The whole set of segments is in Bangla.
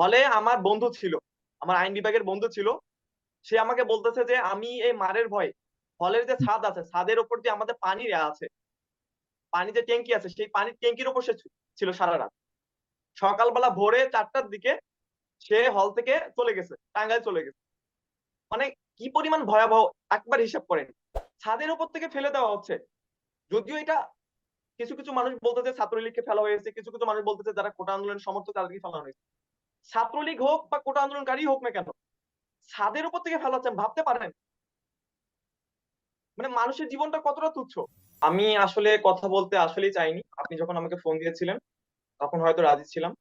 হলে আমার বন্ধু ছিল, আমার আইন বিভাগের বন্ধু ছিল। সে আমাকে বলতেছে যে, আমি এই মারের ভয়ে, হলের যে ছাদ আছে, ছাদের উপর দিয়ে আমাদের পানি আছে। পানি যে ট্যাঙ্কি আছে, সেই পানির ট্যাঙ্কির উপর সে ছিল- সারা রাত। সকালবেলা ভোরে চারটার দিকে সে হল থেকে চলে গেছে, টাঙ্গাইল চলে গেছে। মানে কি পরিমাণ ভয়াবহ, একবার হিসাব করেন। ছাদের উপর থেকে ফেলে দেওয়া হচ্ছে। যদিও এটা কিছু কিছু মানুষ বলতেছে, ছাত্রলীগকে ফেলা হয়েছে, কিছু কিছু মানুষ বলতেছে, যারা কোটা আন্দোলনের সমর্থক, তাদেরকে ফেলা হয়েছে। ছাত্রলীগ হোক বা কোটা আন্দোলনকারী হোক না কেন, ছাদের উপর থেকে ফেলাচ্ছেন ভাবতে পারেন? মানে মানুষের জীবনটা কতটা তুচ্ছ? আমি আসলে কথা বলতে আসলেই চাইনি। আপনি যখন আমাকে ফোন দিয়েছিলেন, তখন হয়তো রাজি ছিলাম।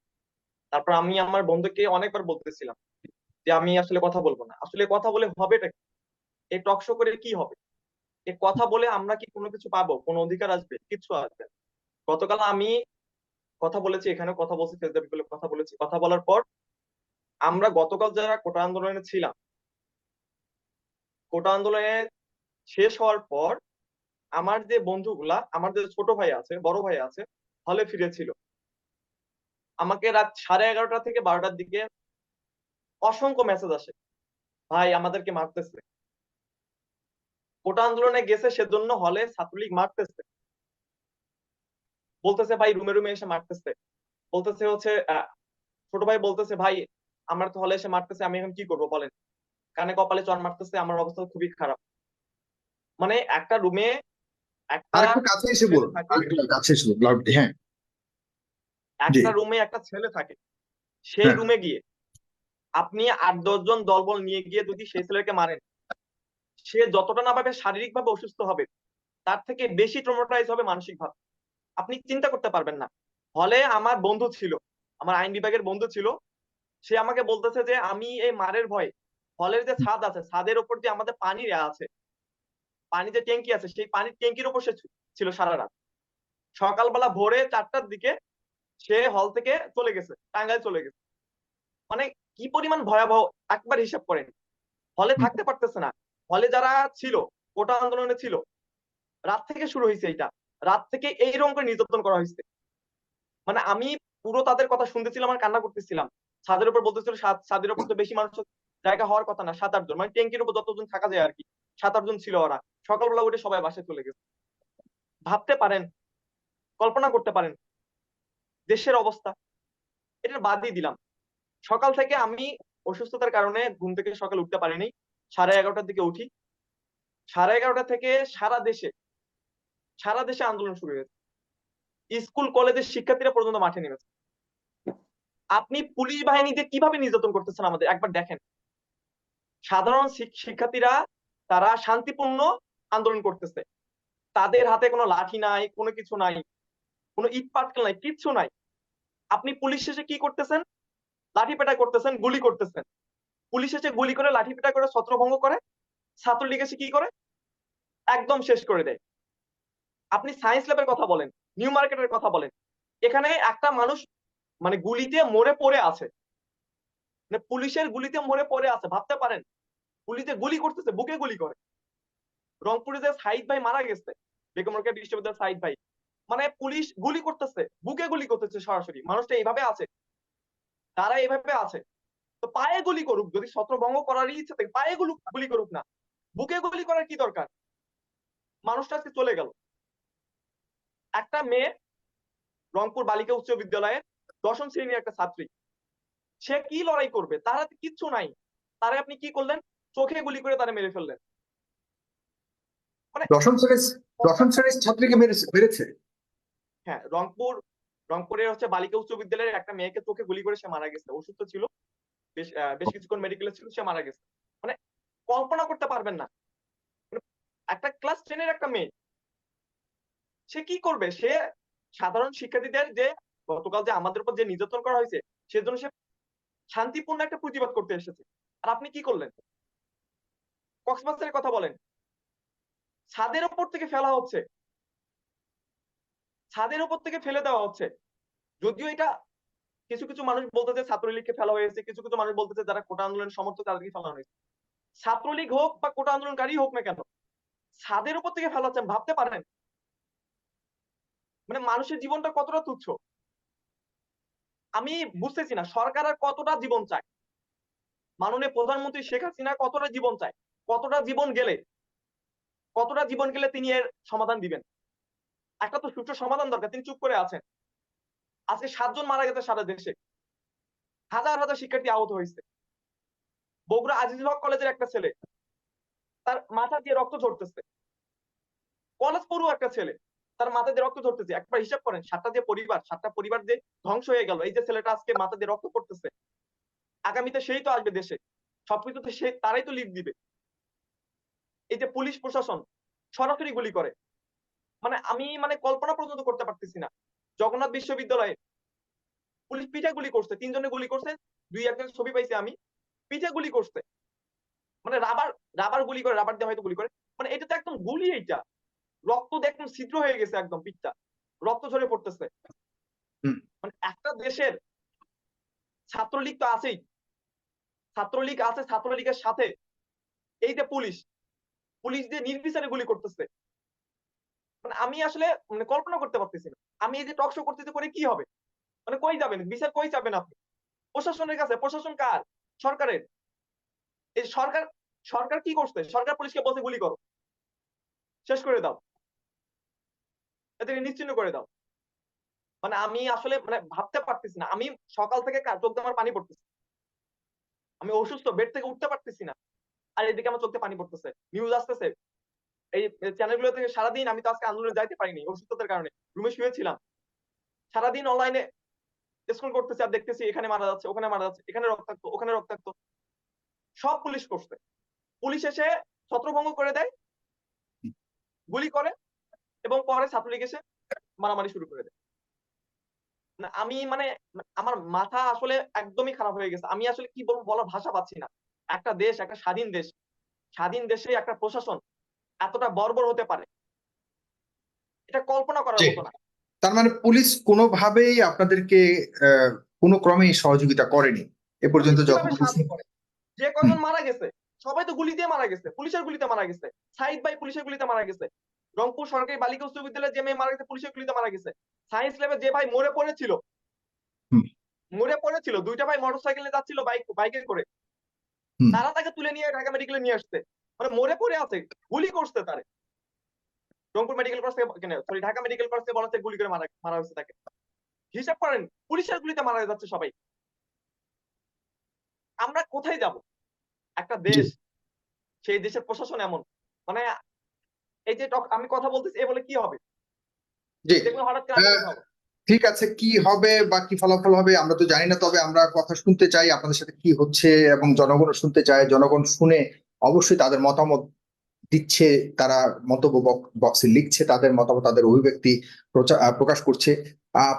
তারপর আমি আমার বন্ধুকে অনেকবার বলতেছিলাম যে আমি আসলে কথা বলব না। আসলে কথা বলে হবেটা কি? এই টক শো করে কি হবে? এ কথা বলে আমরা কি কোনো কিছু পাবো? কোনো অধিকার আসবে? কিছু আসবে। গতকাল আমি কথা বলেছি এখানে কথা বলছি, ফেসবুক বলে কথা বলেছি। কথা বলার পর আমরা গতকাল যারা কোটা আন্দোলনে ছিলাম, কোটা আন্দোলনে শেষ হওয়ার পর আমার যে বন্ধুগুলা, আমার যে ছোট ভাই আছে, বড় ভাই আছে হলে ফিরেছিল। আমাকে রাত সাড়ে এগারোটা থেকে বারোটার দিকে অসংখ্য মেসেজ আসে, ভাই, আমাদেরকে মারতেছে। কোটা আন্দোলনে গেছে সেজন্য হলে ছাত্রলীগ মারতেছে। বলতেছে ভাই রুমে রুমে এসে মারতেছে। বলতেছে হচ্ছে ছোট ভাই বলতেছে ভাই আমার তো হলে এসে মারতেছে আমি এখন কি করব বলেন? কানে কপালে চর মারতেছে আমার অবস্থা খুবই খারাপ। মানে একটা রুমে একটা হ্যাঁ। রুমে একটা ছেলে থাকে। সেই হ্যাঁ। রুমে গিয়ে আপনি আট দশজন দলবল নিয়ে গিয়ে যদি সেই ছেলেকে মারেন সে যতটা না ভাবে শারীরিক ভাবে অসুস্থ হবে তার থেকে বেশি ট্রমাটাইজ হবে মানসিক ভাবে আপনি চিন্তা করতে পারবেন না। হলে আমার বন্ধু ছিল, আমার আইন বিভাগের বন্ধু ছিল, সে আমাকে বলতেছে যে, আমি এই মারের ভয়ে, হলের যে ছাদ আছে, ছাদের উপর দিয়ে আমাদের পানি আছে। পানি যে ট্যাঙ্কি আছে, সেই পানির ট্যাঙ্কির উপর সে ছিল- সারা রাত। সকালবেলা ভোরে চারটার দিকে সে হল থেকে চলে গেছে, টাঙ্গাইল চলে গেছে। মানে কি পরিমাণ ভয়াবহ, একবার হিসাব করেন। হলে থাকতে পারতেছে না। হলে যারা ছিল, কোটা আন্দোলনে ছিল, রাত থেকে শুরু হয়েছে এটা রাত থেকে এইরকম করে নির্যাতন করা হয়েছে। মানে আমি পুরো তাদের কথা শুনতেছিলাম আর কান্না করতেছিলাম। ছাদের উপর বলতেছিল "ছাদ- ছাদের উপর তো বেশি মানুষ জায়গা হওয়ার কথা না, সাত, আটজন। মানে ট্যাঙ্কির উপর যতজন থাকা যায় আর কি সাত, আটজন ছিল ওরা। সকালবেলা উঠে সবাই বাসায় চলে গেছে। ভাবতে পারেন, কল্পনা করতে পারেন, দেশের অবস্থা। এটা বাদই দিলাম। সকাল থেকে আমি অসুস্থতার কারণে ঘুম থেকে সকাল উঠতে পারিনি। সাড়ে এগারোটার দিকে উঠি। সাড়ে এগারোটা থেকে সারা দেশে সারা দেশে আন্দোলন শুরু হয়েছে। স্কুল, কলেজের শিক্ষার্থীরা পর্যন্ত মাঠে নেমেছে। আপনি পুলিশ বাহিনীতে কীভাবে নির্যাতন করতেছেন আমাদের? একবার দেখেন। সাধারণ শিক্ষার্থীরা, তারা শান্তিপূর্ণ আন্দোলন করতেছে। তাদের হাতে কোনো লাঠি নাই, কোনো কিছু নাই, কোনো ইট পাটকেল নাই, কিচ্ছু নাই। আপনি পুলিশ শেষে কি করতেছেন? লাঠি পেটা করতেছেন, গুলি করতেছেন। পুলিশ এসে গুলি করে, লাঠি পেটা করে, ছত্রভঙ্গ করে, ছাত্রলীগ এসে কি করে? একদম শেষ করে দেয়। আপনি সায়েন্স ল্যাবের কথা বলেন নিউ মার্কেটের কথা বলেন, এখানে একটা মানুষ মানে গুলিতে মরে পড়ে আছে। মানে পুলিশের গুলিতে মরে পড়ে আছে, ভাবতে পারেন। গুলিতে গুলি করতেছে, বুকে গুলি করে। রংপুরে যে সাইদ ভাই মারা গেছে, বেগম রোকেয়া বিশ্ববিদ্যালয়ের সাইদ ভাই মানে পুলিশ গুলি করতেছে, বুকে গুলি করতেছে সরাসরি। মানুষটা এইভাবে আছে, তারা এইভাবে আছে। তো পায়ে গুলি করুক, যদি ছত্রভঙ্গ করারই ইচ্ছে থাকে, পায়ে গুলি গুলি করুক না। বুকে গুলি করার কি দরকার? মানুষটা আজকে চলে গেল। একটা মেয়ে রংপুর বালিকা উচ্চ বিদ্যালয়ের দশম শ্রেণির একটা ছাত্রী। সে কি লড়াই করবে? তার হাতে কিচ্ছু নাই। তারে আপনি কি করলেন? চোখে গুলি করে তারা মেরে ফেললেন। মানে দশম শ্রেণির দশম শ্রেণির ছাত্রীকে মেরেছে মেরেছে? হ্যাঁ রংপুর রংপুরের হচ্ছে বালিকা উচ্চ বিদ্যালয়ের একটা মেয়েকে চোখে গুলি করে সে মারা গেছে। অসুস্থ ছিল। বেশ বেশ কিছুক্ষণ মেডিকেলে ছিল সে মারা গেছে। মানে কল্পনা করতে পারবেন না। মানে একটা ক্লাস টেনের একটা মেয়ে সে কি করবে? সে সাধারণ শিক্ষার্থীদের যে গতকাল যে আমাদের উপর যে নির্যাতন করা হয়েছে, সেজন্য সে শান্তিপূর্ণ একটা প্রতিবাদ করতে এসেছে। আর আপনি কি করলেন? কক্সবাজারের কথা বলেন। ছাদের উপর থেকে ফেলা হচ্ছে। ছাদের উপর থেকে ফেলে দেওয়া হচ্ছে। যদিও এটা কিছু কিছু মানুষ বলতেছে ছাত্রলীগকে ফেলা হয়েছে, কিছু কিছু মানুষ বলতেছে যারা কোটা আন্দোলন সমর্থক তাদেরকে ফেলা হয়েছে। ছাত্রলীগ হোক বা কোটা আন্দোলনকারী হোক না কেন, ছাদের উপর থেকে ফেলা হচ্ছে ভাবতে পারেন? মানে মানুষের জীবনটা কতটা তুচ্ছ? আমি বুঝতেছি না, সরকার আর কতটা জীবন চায়? মাননীয় প্রধানমন্ত্রী শেখ হাসিনা কতটা জীবন চায়? কতটা জীবন গেলে? কতটা জীবন গেলে তিনি এর সমাধান দিবেন? একটা তো সুষ্ঠু সমাধান দরকার, তিনি চুপ করে আছেন। আজকে সাতজন মারা গেছে সারা দেশে। হাজার হাজার শিক্ষার্থী আহত হয়েছে। বগুড়া আজিজুল হক কলেজের একটা ছেলে, তার মাথা দিয়ে রক্ত ঝরতেছে। কলেজ পড়ুয়া একটা ছেলে। তার মাথা দিয়ে রক্ত ঝরতেছে। একবার হিসাব করেন, সাতটা যে পরিবার, সাতটা পরিবার যে ধ্বংস হয়ে গেল, এই যে ছেলেটা আজকে মাথা দিয়ে রক্ত পড়তেছে, আগামীতে সেই তো আসবে দেশে। সবকিছুতে সে, তারাই তো লিড দিবে। এই যে পুলিশ প্রশাসন সরাসরি গুলি করে। মানে আমি মানে কল্পনা পর্যন্ত করতে পারতেছি না। জগন্নাথ বিশ্ববিদ্যালয়ে পুলিশ পিঠে গুলি করছে, তিনজনে গুলি করছে, দুই একজন ছবি পাইছি আমি, পিঠে গুলি করছে। মানে রাবার রাবার গুলি করে, রাবার দিয়ে হয়তো গুলি করে। মানে এটা তো একদম গুলি এইটা। রক্ত একদম ছিদ্র হয়ে গেছে একদম পিঠটা। রক্ত ঝরে পড়তেছে। মানে একটা দেশের ছাত্রলীগ তো আছেই। ছাত্রলীগ আছে ছাত্রলীগের সাথে এই যে পুলিশ পুলিশ দিয়ে নির্বিচারে গুলি করতেছে। মানে আমি আসলে মানে কল্পনা করতে পারতেছি না। আমি এই যে টক শো করতেছি করে কি হবে? মানে কই যাবেন? বিচার কই যাবেন আপনি? প্রশাসনের কাছে প্রশাসন কার? সরকারের। এই সরকার সরকার কি করছে? সরকার পুলিশকে বলছে গুলি করো। শেষ করে দাও। এদেরকে নিশ্চিন্ন করে দাও। মানে আমি আসলে মানে ভাবতে পারতেছি না। আমি সকাল থেকে চোখ আমার পানি পড়তেছে। আমি অসুস্থ, বেড থেকে উঠতে পারতেছি না। আর এদিকে আমার চোখ পানি পড়তেছে। নিউজ আসতেছে। এই চ্যানেলগুলো থেকে সারাদিন আমি তো আজকে আন্দোলনে যাইতে পারিনি অসুস্থতার কারণে। রুমে শুয়েছিলাম। সারাদিন অনলাইনে স্ক্রল করতেছি আর দেখতেছি এখানে মারা যাচ্ছে, ওখানে মারা যাচ্ছে, এখানে রক্তাক্ত, ওখানে রক্তাক্ত। সব পুলিশ করছে। পুলিশ এসে ছত্রভঙ্গ করে দেয়। গুলি করে। এবং পরে ছাত্রলীগ এসে মারামারি শুরু করে দেয়। না আমি মানে আমার মাথা আসলে একদমই খারাপ হয়ে গেছে। আমি আসলে কি বলব বলার ভাষা পাচ্ছি না। একটা দেশ একটা স্বাধীন দেশ স্বাধীন দেশে একটা প্রশাসন এতটা বর্বর হতে পারে। এটা কল্পনা করার। মতো না। তার মানে পুলিশ কোনোভাবেই আপনাদেরকে কোনো ক্রমেই সহযোগিতা করেনি। এ পর্যন্ত যখন? যে কয়জন মারা গেছে সবাই তো গুলি দিয়ে মারা গেছে পুলিশের গুলিতে মারা গেছে সাইদ ভাই পুলিশের গুলিতে মারা গেছে। রংপুর সরকারি বালিকা উচ্চ বিদ্যালয়ে যে মেয়ে মারা গেছে পুলিশের গুলিতে মারা গেছে। সায়েন্স ল্যাবে যে ভাই মরে পড়েছিল মরে পড়েছিল দুইটা ভাই মোটরসাইকেলে যাচ্ছিল বাইক বাইকে করে। তারা তাকে তুলে নিয়ে ঢাকা মেডিকেলে নিয়ে আসছে। মানে মরে পড়ে আছে গুলি করছে তারে। রংপুর মেডিকেল কলেজ থেকে সরি ঢাকা মেডিকেল কলেজ থেকে বলা গুলি করে মারা মারা হয়েছে তাকে। হিসাব করেন পুলিশের গুলিতে মারা যাচ্ছে সবাই। আমরা কোথায় যাব? একটা দেশ সেই দেশের প্রশাসন এমন। মানে এই যে আমি কথা বলতেছি এ বলে কি হবে? দেখবেন হঠাৎ করে হ্যাঁ। ঠিক আছে কি হবে বা কি ফলাফল হবে আমরা তো জানি না তবে আমরা কথা শুনতে চাই আপনাদের সাথে কি হচ্ছে এবং জনগণ শুনতে চায়। জনগণ শুনে অবশ্যই তাদের মতামত দিচ্ছে তারা মন্তব্য বক্সে লিখছে তাদের মতামত তাদের অভিব্যক্তি প্রকাশ করছে। আহ